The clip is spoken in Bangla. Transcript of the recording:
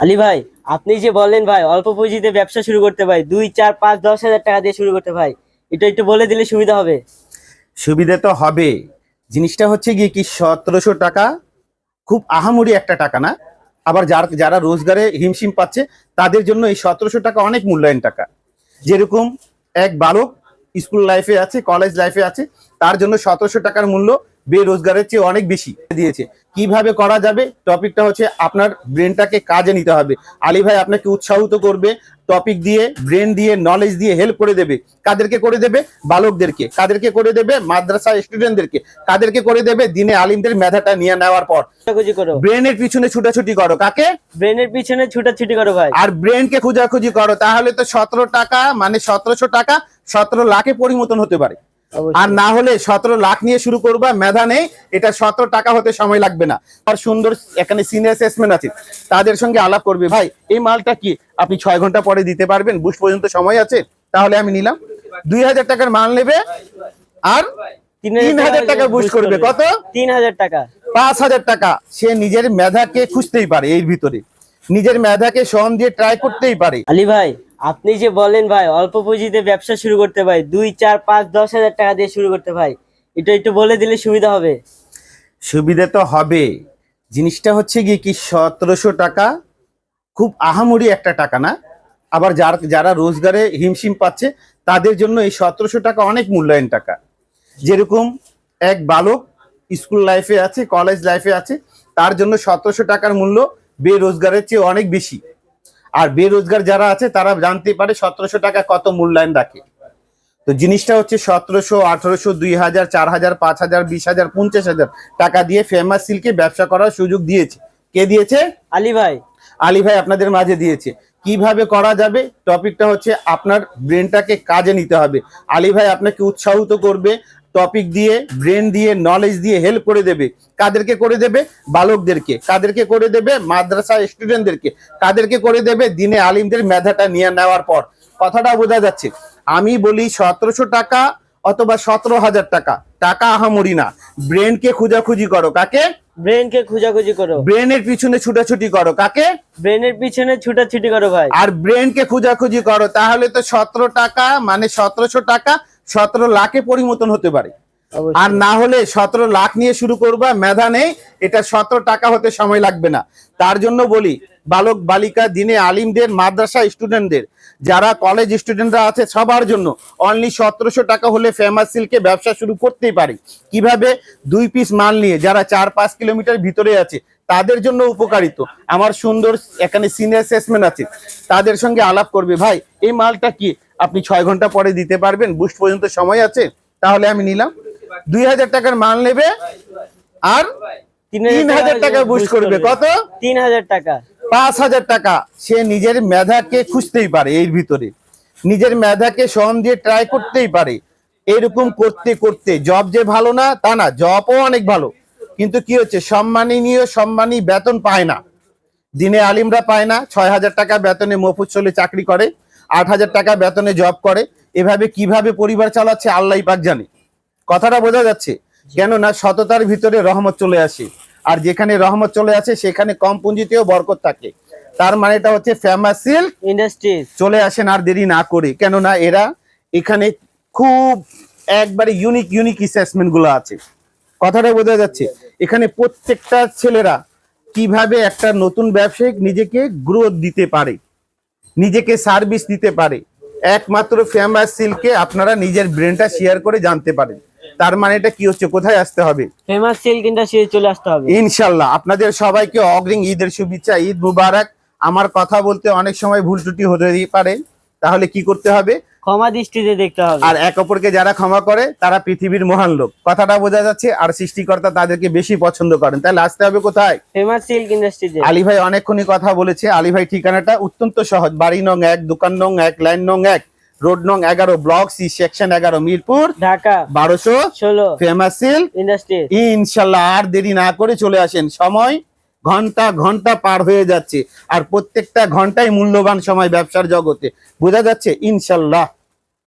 আলী ভাই, আপনি যে বললেন ভাই, অল্প পুঁজিতে ব্যবসা শুরু করতে ভাই, দুই, চার, পাঁচ, দশ হাজার টাকা দিয়ে শুরু করতে ভাই, এটা একটু বলে দিলে সুবিধা হবে। সুবিধে তো হবে। জিনিসটা হচ্ছে গিয়ে কি, সতেরোশো টাকা, খুব আহামরি একটা টাকা না? আবার যার, যারা রোজগারে হিমশিম পাচ্ছে, তাদের জন্য এই সতেরোশো টাকা অনেক মূল্যায়ন টাকা। যেরকম এক বালক স্কুল লাইফে আছে কলেজ লাইফে আছে, তার জন্য সতেরোশো টাকার মূল্য বেরোজগারের চেয়ে অনেক বেশি দিয়েছে। কীভাবে করা যাবে? টপিকটা হচ্ছে আপনার ব্রেনটাকে কাজে নিতে হবে। আলী ভাই আপনাকে উৎসাহিত করবে টপিক দিয়ে ব্রেন দিয়ে নলেজ দিয়ে হেল্প করে দেবে। কাদেরকে করে দেবে? বালকদেরকে। কাদেরকে করে দেবে? মাদ্রাসা স্টুডেন্টদেরকে কাদেরকে করে দেবে? দিনে আলিমদের মেধাটা নিয়ে নেওয়ার পর। ব্রেনের পিছনে ছুটাছুটি করো। কাকে? ব্রেনের পিছনে ছুটাছুটি করো ভাই। আর ব্রেনকে খোঁজাখুঁজি করো। তাহলে তো সতেরো টাকা মানে সতেরোশো টাকা সতেরো লাখে পরিমতন হতে পারে। আর না হলে সতেরো লাখ নিয়ে শুরু করবা মেধা নেই এটা সতেরো টাকা হতে সময় লাগবে না। আর সুন্দর এখানে সিনিয়র সেলসম্যান আছে তাদের সঙ্গে আলাপ করবে। ভাই এই মালটা কি আপনি ছয় ঘণ্টা পরে দিতে পারবেন? বুশ পর্যন্ত সময় আছে তাহলে আমি নিলাম। দুই হাজার টাকার মাল নেবে আর তিন হাজার টাকা বুশ করবে। কত? তিন হাজার টাকা। পাঁচ হাজার টাকা। সে নিজের মেধাকে খুঁজতেই পারে এর ভিতরে। নিজের মেধাকে সন দিয়ে ট্রাই করতেই পারে। আলী ভাই আপনি যে বলেন ভাই, অল্প পুঁজিতে ব্যবসা শুরু করতে ভাই, দুই, চার, পাঁচ, দশ হাজার টাকা দিয়ে শুরু করতে ভাই, এটা একটু বলে দিলে সুবিধা হবে। সুবিধে তো হবে। জিনিসটা হচ্ছে গিয়ে কি, সতেরোশো টাকা, খুব আহামরি একটা টাকা না। আবার যার, যারা রোজগারে হিমশিম পাচ্ছে, তাদের জন্য এই সতেরোশো টাকা অনেক মূল্যায়ন টাকা। যেরকম এক বালক স্কুল লাইফে আছে, কলেজ লাইফে আছে, তার জন্য সতেরোশো টাকার মূল্য বেরোজগারের চেয়ে অনেক বেশি। আর বেরোজগার যারা আছে তারা জানতে পারে সতেরোশো টাকা কত মূল্যায়ন রাখে। তো জিনিসটা হচ্ছে সতেরোশো আঠারোশো দুই হাজার চার হাজার পাঁচ হাজার বিশ হাজার পঞ্চাশ হাজার টাকা দিয়ে ফেমাস সিল্কে ব্যবসা করার সুযোগ দিয়েছে। কে দিয়েছে? আলী ভাই। আলী ভাই আপনাদের মাঝে দিয়েছে। কীভাবে করা যাবে? টপিকটা হচ্ছে আপনার ব্রেনটাকে কাজে নিতে হবে। আলী ভাই আপনাকে উৎসাহিত করবে। টপিক দিয়ে ব্রেন দিয়ে নলেজ দিয়ে হেল্প করে দেবে। কাদেরকে করে দেবে? বালকদেরকে। কাদেরকে করে দেবে? মাদ্রাসা স্টুডেন্টদেরকে কাদেরকে করে দেবে? দিনে আলিমদের মেধাটা নিয়ে নেওয়ার পর। কথাটা বোঝা যাচ্ছে। আমি বলি সতেরোশো টাকা অথবা সতেরো হাজার টাকা। টাকা আহামরি না। ব্রেনকে খুঁজাখুঁজি করো। কাকে? ব্রেনকে খোঁজাখুঁজি করো। ব্রেনের পিছনে ছুটাছুটি করো কাকে? ব্রেনের পিছনে ছুটাছুটি করো ভাই। আর ব্রেনকে খোঁজাখুঁজি করো তাহলে তো সতেরো টাকা মানে সতেরোশো টাকা সতেরো লাখে পরিমতন হতে পারে। আর না হলে সতেরো লাখ নিয়ে শুরু করবা, মেধা নেই, এটা সতেরো টাকা হতে সময় লাগবে না। তার জন্য বলি, বালক, বালিকা, দিনে আলিমদের, মাদ্রাসা স্টুডেন্টদের, যারা কলেজ স্টুডেন্টরা আছে, সবার জন্য অনলি সতেরোশো টাকা হলে ফেমাস সিল্কে ব্যবসা শুরু করতেই পারে। কীভাবে? দুই পিস মাল নিয়ে, যারা চার পাঁচ কিলোমিটার ভিতরে আছে, তাদের জন্য উপকারিত। আমার সুন্দর এখানে সিনিয়র সেলসম্যান আছে, তাদের সঙ্গে আলাপ করবে, ভাই, এই মালটা কি? আপনি ছয় ঘণ্টা পরে দিতে পারবেন? বুস্ট পর্যন্ত সময় আছে? তাহলে আমি নিলাম। দুই হাজার টাকার মাল নেবে আর তিন হাজার টাকা বুশ করবে। কত? তিন হাজার টাকা। পাঁচ হাজার টাকা। সে নিজের মেধাকে খুঁজতেই পারে এর ভিতরে। নিজের মেধাকে সন দিয়ে ট্রাই করতেই পারে। এরকম করতে করতে। জব যে ভালো না তা না জবও অনেক ভালো। কিন্তু কি হচ্ছে? সম্মানীয় সম্মানী বেতন পায় না। দিনে আলিমরা পায় না। ছয় হাজার টাকা বেতনে মফুসলে চাকরি করে। আট হাজার টাকা বেতনে জব করে। এভাবে কীভাবে পরিবার চালাচ্ছে আল্লাহ পাক জানে। কথাটা বোঝা যাচ্ছে। কেননা সততার ভিতরে রহমত চলে আসে। আর যেখানে রহমত চলে আসে সেখানে কম পুঁজিতেও বরকত থাকে। তার মানেটা হচ্ছে ফেমাস সিল্ক ইন্ডাস্ট্রিজ। চলে আসেন আর দেরি না করে। কেননা এরা এখানে খুব একবারে ইউনিক ইউনিক অ্যাসেসমেন্টগুলো আছে। কথাটা বোঝা যাচ্ছে। এখানে প্রত্যেকটা ছেলেরা কীভাবে একটা নতুন ব্যবসায়িক নিজেকে গ্রোথ দিতে পারে নিজেকে সার্ভিস দিতে পারে। একমাত্র ফেমাস সিল্কে আপনারা নিজের ব্রেনটা শেয়ার করে জানতে পারেন। তার মানে এটা কি হচ্ছে? কোথায় আসতে হবে? ফেমাস সিল্ক ইন্ডাস্ট্রি চলে আসতে হবে। ইনশাল্লাহ। আপনাদের সবাইকে অগ্রিম ঈদের শুভেচ্ছা ঈদ মুবারক। আমার কথা বলতে অনেক সময় ভুল ত্রুটি হতে পারে। তাহলে কি করতে হবে? ক্ষমা দৃষ্টিতে দেখতে হবে। আর এক অপরকে যারা ক্ষমা করে তারা পৃথিবীর মহান লোক। কথাটা বোঝা যাচ্ছে আর সৃষ্টিকর্তা তাদেরকে বেশি পছন্দ করেন। তাহলে আসতে হবে কোথায়? ফেমাস সিল্ক ইন্ডাস্ট্রিতে আলী ভাই অনেকক্ষণই কথা বলেছে। আলী ভাই ঠিকানাটা অত্যন্ত সহজ। বাড়ি নং এক দোকান নং এক লাইন নং এক। রোড নং এগারো ব্লক সি সেকশন এগারো মিরপুর ঢাকা বারোশো ষোলো ফেমাস সিল্ক ইন্ডাস্ট্রি ইনশাল্লাহ আর দেরি না করে চলে আসেন। সময় ঘণ্টা ঘণ্টা পার হয়ে যাচ্ছে। আর প্রত্যেকটা ঘন্টাই মূল্যবান সময় ব্যবসার জগতে। বোঝা যাচ্ছে? ইনশাল্লাহ।